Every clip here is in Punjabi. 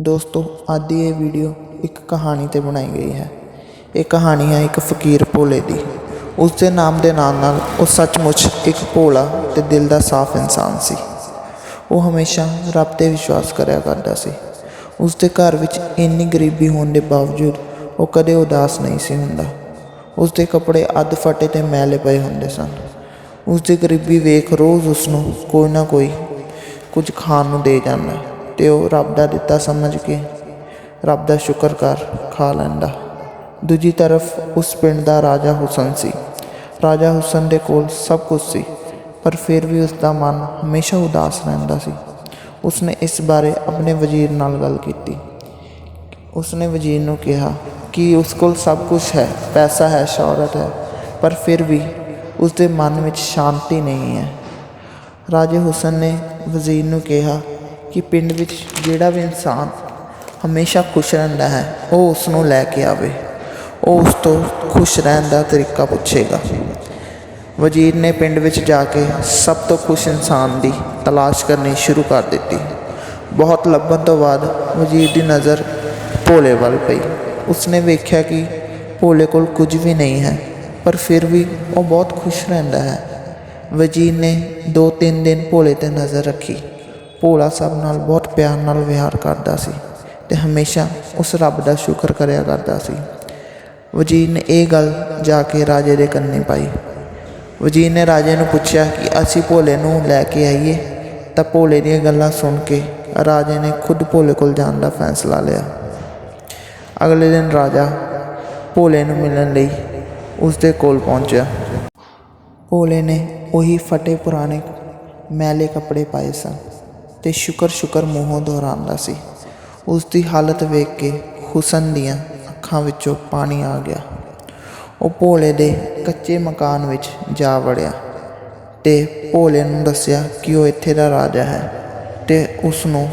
ਦੋਸਤੋ, ਅੱਜ ਦੀ ਇਹ ਵੀਡੀਓ ਇੱਕ ਕਹਾਣੀ ਤੇ ਬਣਾਈ ਗਈ ਹੈ। ਇਹ ਕਹਾਣੀ ਹੈ ਇੱਕ ਫਕੀਰ ਭੋਲੇ ਦੀ। ਉਸ ਦੇ ਨਾਮ ਦੇ ਨਾਲ ਨਾਲ ਉਹ ਸੱਚਮੁੱਚ ਇੱਕ ਭੋਲਾ ਤੇ ਦਿਲ ਦਾ ਸਾਫ਼ ਇਨਸਾਨ ਸੀ। ਉਹ ਹਮੇਸ਼ਾ ਰੱਬ ਤੇ ਵਿਸ਼ਵਾਸ ਕਰਿਆ ਕਰਦਾ ਸੀ। ਉਸ ਦੇ ਘਰ ਵਿੱਚ ਇੰਨੀ ਗਰੀਬੀ ਹੋਣ ਦੇ ਬਾਵਜੂਦ ਉਹ ਕਦੇ ਉਦਾਸ ਨਹੀਂ ਸੀ ਹੁੰਦਾ। ਉਸ ਦੇ ਕੱਪੜੇ ਅੱਧ ਫਟੇ ਤੇ ਮੈਲੇ ਪਏ ਹੁੰਦੇ ਸਨ। ਉਸ ਦੀ ਗਰੀਬੀ ਵੇਖ ਰੋਜ਼ ਉਸ ਨੂੰ ਕੋਈ ਨਾ ਕੋਈ ਕੁਝ ਖਾਣ ਨੂੰ ਦੇ ਜਾਂਦਾ। ਤੇ ਉਹ ਰੱਬ ਦਾ ਦਿੱਤਾ ਸਮਝ ਕੇ, ਰੱਬ ਦਾ ਸ਼ੁਕਰ ਕਰ, ਖਾ ਲੈਂਦਾ। ਦੂਜੀ ਤਰਫ ਉਸ ਪਿੰਡ ਦਾ ਰਾਜਾ ਹੁਸਨ ਸੀ। ਰਾਜਾ ਹੁਸਨ ਦੇ ਕੋਲ ਸਭ ਕੁਝ ਸੀ, ਪਰ ਫਿਰ ਵੀ ਉਸ ਦਾ ਮਨ ਹਮੇਸ਼ਾ ਉਦਾਸ ਰਹਿੰਦਾ ਸੀ। ਉਸਨੇ ਇਸ ਬਾਰੇ ਆਪਣੇ ਵਜ਼ੀਰ ਨਾਲ ਗੱਲ ਕੀਤੀ। ਉਸਨੇ ਵਜ਼ੀਰ ਨੂੰ ਕਿਹਾ ਕਿ ਉਸ ਕੋਲ ਸਭ ਕੁਝ ਹੈ, ਪੈਸਾ ਹੈ, ਸ਼ੌਹਰਤ ਹੈ, ਪਰ ਫਿਰ ਵੀ ਉਸ ਦੇ ਮਨ ਵਿੱਚ ਸ਼ਾਂਤੀ ਨਹੀਂ ਹੈ। ਰਾਜੇ ਹੁਸਨ ਨੇ ਵਜ਼ੀਰ ਨੂੰ ਕਿਹਾ ਕਿ ਪਿੰਡ ਵਿੱਚ ਜਿਹੜਾ ਵੀ ਇਨਸਾਨ ਹਮੇਸ਼ਾ ਖੁਸ਼ ਰਹਿੰਦਾ ਹੈ, ਉਹ ਉਸ ਨੂੰ ਲੈ ਕੇ ਆਵੇ। ਉਹ ਉਸ ਤੋਂ ਖੁਸ਼ ਰਹਿਣ ਦਾ ਤਰੀਕਾ ਪੁੱਛੇਗਾ। ਵਜ਼ੀਰ ਨੇ ਪਿੰਡ ਵਿੱਚ ਜਾ ਕੇ ਸਭ ਤੋਂ ਖੁਸ਼ ਇਨਸਾਨ ਦੀ ਤਲਾਸ਼ ਕਰਨੀ ਸ਼ੁਰੂ ਕਰ ਦਿੱਤੀ। ਬਹੁਤ ਲੱਭਣ ਤੋਂ ਬਾਅਦ ਵਜ਼ੀਰ ਦੀ ਨਜ਼ਰ ਭੋਲੇ ਵੱਲ ਪਈ। ਉਸਨੇ ਵੇਖਿਆ ਕਿ ਭੋਲੇ ਕੋਲ ਕੁਝ ਵੀ ਨਹੀਂ ਹੈ, ਪਰ ਫਿਰ ਵੀ ਉਹ ਬਹੁਤ ਖੁਸ਼ ਰਹਿੰਦਾ ਹੈ। ਵਜ਼ੀਰ ਨੇ ਦੋ ਤਿੰਨ ਦਿਨ ਭੋਲੇ ਤੇ ਨਜ਼ਰ ਰੱਖੀ। ਭੋਲਾ ਸਭ ਨਾਲ ਬਹੁਤ ਪਿਆਰ ਨਾਲ ਵਿਹਾਰ ਕਰਦਾ ਸੀ ਤੇ ਹਮੇਸ਼ਾ ਉਸ ਰੱਬ ਦਾ ਸ਼ੁਕਰ ਕਰਿਆ ਕਰਦਾ ਸੀ। ਵਜ਼ੀਰ ਨੇ ਇਹ ਗੱਲ ਜਾ ਕੇ ਰਾਜੇ ਦੇ ਕੰਨੇ ਪਾਈ। ਵਜ਼ੀਰ ਨੇ ਰਾਜੇ ਨੂੰ ਪੁੱਛਿਆ ਕਿ ਅਸੀਂ ਭੋਲੇ ਨੂੰ ਲੈ ਕੇ ਆਈਏ? ਤਾਂ ਭੋਲੇ ਦੀਆਂ ਗੱਲਾਂ ਸੁਣ ਕੇ ਰਾਜੇ ਨੇ ਖੁਦ ਭੋਲੇ ਕੋਲ ਜਾਣ ਦਾ ਫੈਸਲਾ ਲਿਆ। ਅਗਲੇ ਦਿਨ ਰਾਜਾ ਭੋਲੇ ਨੂੰ ਮਿਲਣ ਲਈ ਉਸ ਦੇ ਕੋਲ ਪਹੁੰਚਿਆ। ਭੋਲੇ ਨੇ ਉਹੀ ਫਟੇ ਪੁਰਾਣੇ ਮੈਲੇ ਕੱਪੜੇ ਪਾਏ ਸਨ। ਤੇ ਸ਼ੁਕਰ ਸ਼ੁਕਰ ਮੂੰਹੋਂ ਦੁਹਰਾਉਂਦਾ ਸੀ। ਉਸ ਦੀ ਹਾਲਤ ਵੇਖ ਕੇ ਹੁਸਨ ਦੀਆਂ ਅੱਖਾਂ ਵਿੱਚੋਂ ਪਾਣੀ ਆ ਗਿਆ। ਉਹ ਭੋਲੇ ਦੇ ਕੱਚੇ ਮਕਾਨ ਵਿੱਚ ਜਾ ਵੜਿਆ ਤੇ ਭੋਲੇ ਨੂੰ ਦੱਸਿਆ ਕਿ ਉਹ ਇੱਥੇ ਦਾ ਰਾਜਾ ਹੈ ਤੇ ਉਸ ਨੂੰ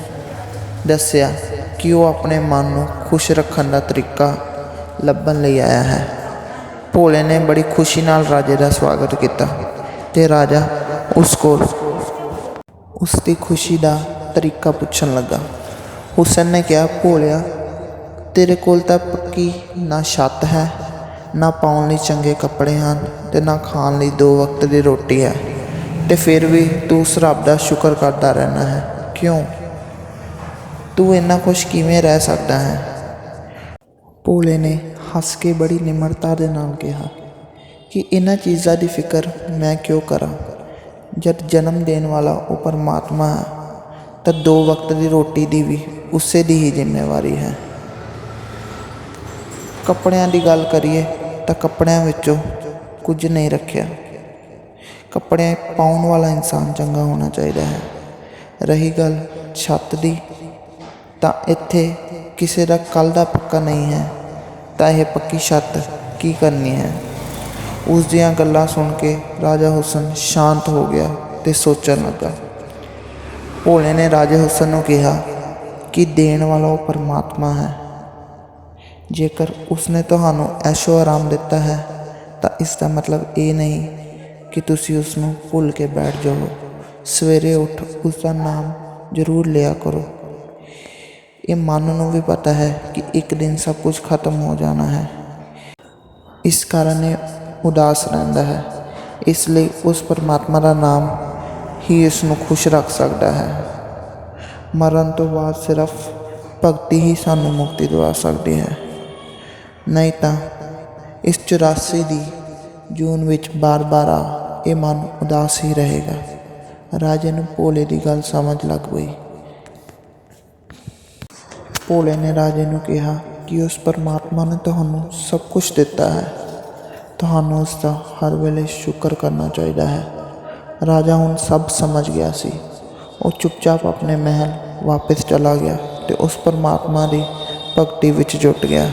ਦੱਸਿਆ ਕਿ ਉਹ ਆਪਣੇ ਮਨ ਨੂੰ ਖੁਸ਼ ਰੱਖਣ ਦਾ ਤਰੀਕਾ ਲੱਭਣ ਲਈ ਆਇਆ ਹੈ। ਭੋਲੇ ਨੇ ਬੜੀ ਖੁਸ਼ੀ ਨਾਲ ਰਾਜੇ ਦਾ ਸਵਾਗਤ ਕੀਤਾ ਤੇ ਰਾਜਾ ਉਸ ਕੋਲ ਉਸ ਦੀ ਖੁਸ਼ੀ ਦਾ ਤਰੀਕਾ ਪੁੱਛਣ ਲੱਗਾ। ਹੁਸਨ ਨੇ ਕਿਹਾ, ਭੋਲਿਆ, ਤੇਰੇ ਕੋਲ ਤਾਂ ਪੱਕੀ ਨਾ ਛੱਤ ਹੈ, ਨਾ ਪਾਉਣ ਲਈ ਚੰਗੇ ਕੱਪੜੇ ਹਨ ਤੇ ਨਾ ਖਾਣ ਲਈ ਦੋ ਵਕਤ ਦੀ ਰੋਟੀ ਹੈ ਤੇ ਫਿਰ ਵੀ ਤੂੰ ਉਸ ਰੱਬ ਦਾ ਸ਼ੁਕਰ ਕਰਦਾ ਰਹਿਣਾ ਹੈ। ਕਿਉਂ? ਤੂੰ ਇੰਨਾ ਖੁਸ਼ ਕਿਵੇਂ ਰਹਿ ਸਕਦਾ ਹੈ? ਭੋਲੇ ਨੇ ਹੱਸ ਕੇ ਬੜੀ ਨਿਮਰਤਾ ਦੇ ਨਾਲ ਕਿਹਾ ਕਿ ਇਹਨਾਂ ਚੀਜ਼ਾਂ ਦੀ ਫਿਕਰ ਮੈਂ ਕਿਉਂ ਕਰਾਂ? ਜਦ ਜਨਮ ਦੇਣ ਵਾਲਾ ਉਹ ਪਰਮਾਤਮਾ ਹੈ, ਤਾਂ ਦੋ ਵਕਤ ਦੀ ਰੋਟੀ ਦੀ ਵੀ ਉਸੇ ਦੀ ਹੀ ਜ਼ਿੰਮੇਵਾਰੀ ਹੈ। ਕੱਪੜਿਆਂ ਦੀ ਗੱਲ ਕਰੀਏ, ਤਾਂ ਕੱਪੜਿਆਂ ਵਿੱਚੋਂ ਕੁਝ ਨਹੀਂ ਰੱਖਿਆ। ਕੱਪੜੇ ਪਾਉਣ ਵਾਲਾ ਇਨਸਾਨ ਚੰਗਾ ਹੋਣਾ ਚਾਹੀਦਾ ਹੈ। ਰਹੀ ਗੱਲ ਛੱਤ ਦੀ, ਤਾਂ ਇੱਥੇ ਕਿਸੇ ਦਾ ਕੱਲ ਦਾ ਪੱਕਾ ਨਹੀਂ ਹੈ, ਤਾਂ ਇਹ ਪੱਕੀ ਛੱਤ ਕੀ ਕਰਨੀ ਹੈ? ਉਸ ਦੀਆਂ ਗੱਲਾਂ ਸੁਣ ਕੇ ਰਾਜਾ ਹੁਸਨ ਸ਼ਾਂਤ ਹੋ ਗਿਆ ਤੇ ਸੋਚਣ ਲੱਗਾ। ਭੋਲੇ ਨੇ ਰਾਜਾ ਹੁਸਨ ਨੂੰ ਕਿਹਾ ਕਿ ਦੇਣ ਵਾਲਾ ਉਹ ਪਰਮਾਤਮਾ ਹੈ। ਜੇਕਰ ਉਸਨੇ ਤੁਹਾਨੂੰ ਐਸ਼ੋ ਆਰਾਮ ਦਿੱਤਾ ਹੈ, ਤਾਂ ਇਸ ਦਾ ਮਤਲਬ ਇਹ ਨਹੀਂ ਕਿ ਤੁਸੀਂ ਉਸ ਨੂੰ ਭੁੱਲ ਕੇ ਬੈਠ ਜਾਓ। ਸਵੇਰੇ ਉੱਠ ਉਸ ਦਾ ਨਾਮ ਜ਼ਰੂਰ ਲਿਆ ਕਰੋ। ਇਹ ਮਨ ਨੂੰ ਵੀ ਪਤਾ ਹੈ ਕਿ ਇੱਕ ਦਿਨ ਸਭ ਕੁਝ ਖਤਮ ਹੋ ਜਾਣਾ ਹੈ। ਇਸ ਕਾਰਨ ਇਹ ਉਦਾਸ ਰਹਿੰਦਾ ਹੈ। ਇਸ ਲਈ ਉਸ ਪਰਮਾਤਮਾ ਦਾ ਨਾਮ ਹੀ ਇਸ ਨੂੰ ਖੁਸ਼ ਰੱਖ ਸਕਦਾ ਹੈ। ਮਰਨ ਤੋਂ ਬਾਅਦ ਸਿਰਫ ਭਗਤੀ ਹੀ ਸਾਨੂੰ ਮੁਕਤੀ ਦਿਵਾ ਸਕਦੀ ਹੈ। ਨਹੀਂ ਤਾਂ ਇਸ 84 ਦੀ ਜੂਨ ਵਿੱਚ ਬਾਰ-ਬਾਰ ਆ ਇਹ ਮਨ ਉਦਾਸ ਹੀ ਰਹੇਗਾ। ਰਾਜੇ ਨੂੰ ਭੋਲੇ ਦੀ ਗੱਲ ਸਮਝ ਲੱਗ ਗਈ ਭੋਲੇ ਨੇ ਰਾਜੇ ਨੂੰ ਕਿਹਾ ਕਿ ਉਸ ਪਰਮਾਤਮਾ ਨੇ ਤੁਹਾਨੂੰ ਸਭ ਕੁਝ ਦਿੱਤਾ ਹੈ। ਤੁਹਾਨੂੰ ਉਸ ਦਾ ਹਰ ਵੇਲੇ ਸ਼ੁਕਰ ਕਰਨਾ ਚਾਹੀਦਾ ਹੈ। ਰਾਜਾ ਹੁਣ ਸਭ ਸਮਝ ਗਿਆ ਸੀ। ਉਹ ਚੁੱਪਚਾਪ ਆਪਣੇ ਮਹਿਲ ਵਾਪਸ ਚਲਾ ਗਿਆ ਤੇ ਉਸ ਪਰਮਾਤਮਾ ਦੀ ਭਗਤੀ ਵਿੱਚ ਜੁਟ ਗਿਆ।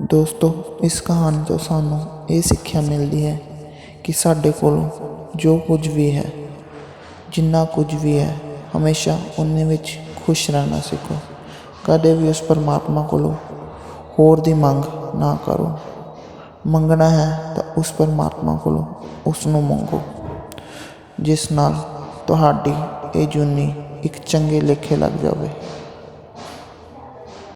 ਦੋਸਤੋ, ਇਸ ਕਹਾਣੀ ਤੋਂ ਸਾਨੂੰ ਇਹ ਸਿੱਖਿਆ ਮਿਲਦੀ ਹੈ ਕਿ ਸਾਡੇ ਕੋਲ ਜੋ ਕੁਝ ਵੀ ਹੈ, ਜਿੰਨਾ ਕੁਝ ਵੀ ਹੈ, ਹਮੇਸ਼ਾ ਉਹਨੇ ਵਿੱਚ ਖੁਸ਼ ਰਹਿਣਾ ਸਿੱਖੋ। ਕਦੇ ਵੀ ਉਸ ਪਰਮਾਤਮਾ ਕੋਲੋਂ ਹੋਰ ਦੀ ਮੰਗ ਨਾ ਕਰੋ। ਮੰਗਣਾ ਹੈ ਤਾਂ ਉਸ ਪਰਮਾਤਮਾ ਕੋਲੋਂ ਉਸ ਨੂੰ ਮੰਗੋ, ਜਿਸ ਨਾਲ ਤੁਹਾਡੀ ਇਹ ਜੂਨੀ ਇੱਕ ਚੰਗੇ ਲੇਖੇ ਲੱਗ ਜਾਵੇ।